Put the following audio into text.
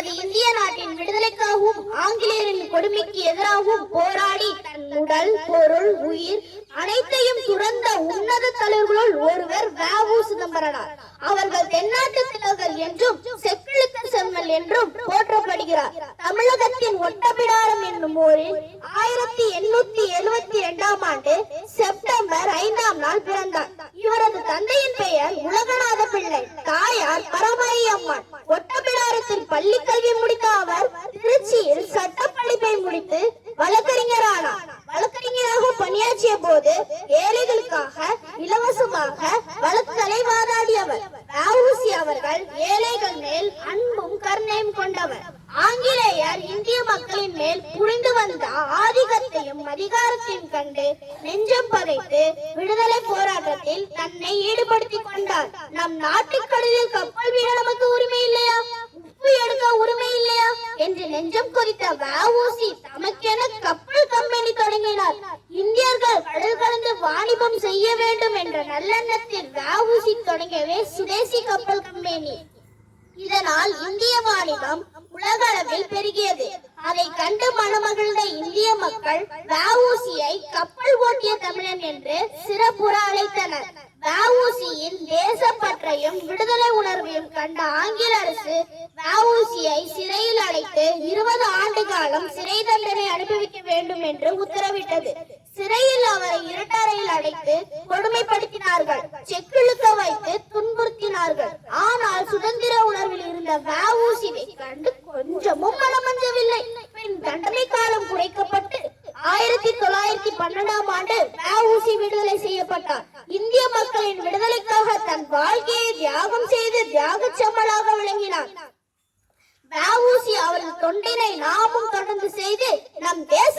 நமது இந்திய நாட்டின் விடுதலைக்காகவும் ஆங்கிலேயரின் கொடுமைக்கு எதிராகவும் போராடி தன் உடல் பொருள் உயிர் அனைத்தையும் துறந்த உன்னத தலைவர்களுள் ஒருவர் வ.உ. சிதம்பரனார் அவர்கள் தென்னாட்டு திலகர் என்றும் செக்கிழுத்த செம்மல் என்றும் போற்றப்படுகிறார் தமிழகத்தின் ஒட்டப்பிடாரம் என்னும் ஊரில் ஆயிரத்தி எண்ணூத்தி எழுபத்தி இரண்டாம் ஆண்டு செப்டம்பர் ஐந்தாம் நாள் பிறந்தார் இவரது தந்தையின் பெயர் உலகநாத பிள்ளை தாயார் பரம நிகழ்ச்சிய போது ஏழைகளுக்காக இலவசமாக வழக்குகளை வாதாடியவர் வ.உ.சி. அவர்கள் ஏழைகள் மேல் அன்பும் கருணையும் கொண்டவர் ஆங்கிலேயர் இந்திய மக்களின் மேல் புரிந்து வந்த ஆதிக்கத்தையும் அதிகாரத்தையும் கண்டு நெஞ்சம் பகைத்து விடுதலை போராட்டத்தில் தன்னை ஈடுபடுத்திக் கொண்டார் நம் நாட்டுக்கடலில் கப்பல் வீட நமக்கு உரிமை இல்லையா உப்பு எடுக்க உரிமை இல்லையா என்று நெஞ்சம் கொதித்த வ.உ.சி. தமக்கென கப்பல் வாணிபம் செய்ய வேண்டும் என்ற நல்லெண்ணத்தில் வ.உ.சி. தொடங்கவே சுதேசி கப்பல் கம்பெனி. இதனால் இந்திய வாணிபம் உலக அளவில் பெருகியது. அதை கண்டு மணமகிழ்ந்த இந்திய மக்கள் வ.உ.சி.யை கப்பல் ஓட்டிய தமிழன் என்று சிறப்புற அழைத்தனர். வ.உ.சி.யின் தேசப்பற்றையும் விடுதலை உணர்வையும் கண்ட ஆங்கில அரசு வ.உ.சி.யை சிறையில் அடைத்து இருபது ஆண்டு காலம் சிறை தண்டனை அனுபவிக்க வேண்டும் என்று உத்தரவிட்டது. சிறை இருட்டறையில் அடைத்து கொடுமைப்படுத்தினார்கள் செக்கிழுக்க வைத்து துன்புறுத்தினார்கள் ஆனால் சுதந்திர உணர்வில் இருந்த வ.உ.சி.வை கண்டு கொஞ்சமும் மனமஞ்சவில்லை பின் தண்டனை காலம் குறைக்கப்பட்டு ஆயிரத்தி தொள்ளாயிரத்தி பன்னெண்டாம் ஆண்டு வ.உ.சி. விடுதலை செய்யப்பட்டார் இந்திய மக்களின் விடுதலைக்காக தன் வாழ்க்கையை தியாகம் செய்து தியாக செம்மலாக விளங்கினார் வ.உ.சி. அவரது தொண்டினை நாமும் தொடர்ந்து செய்து நம் தேச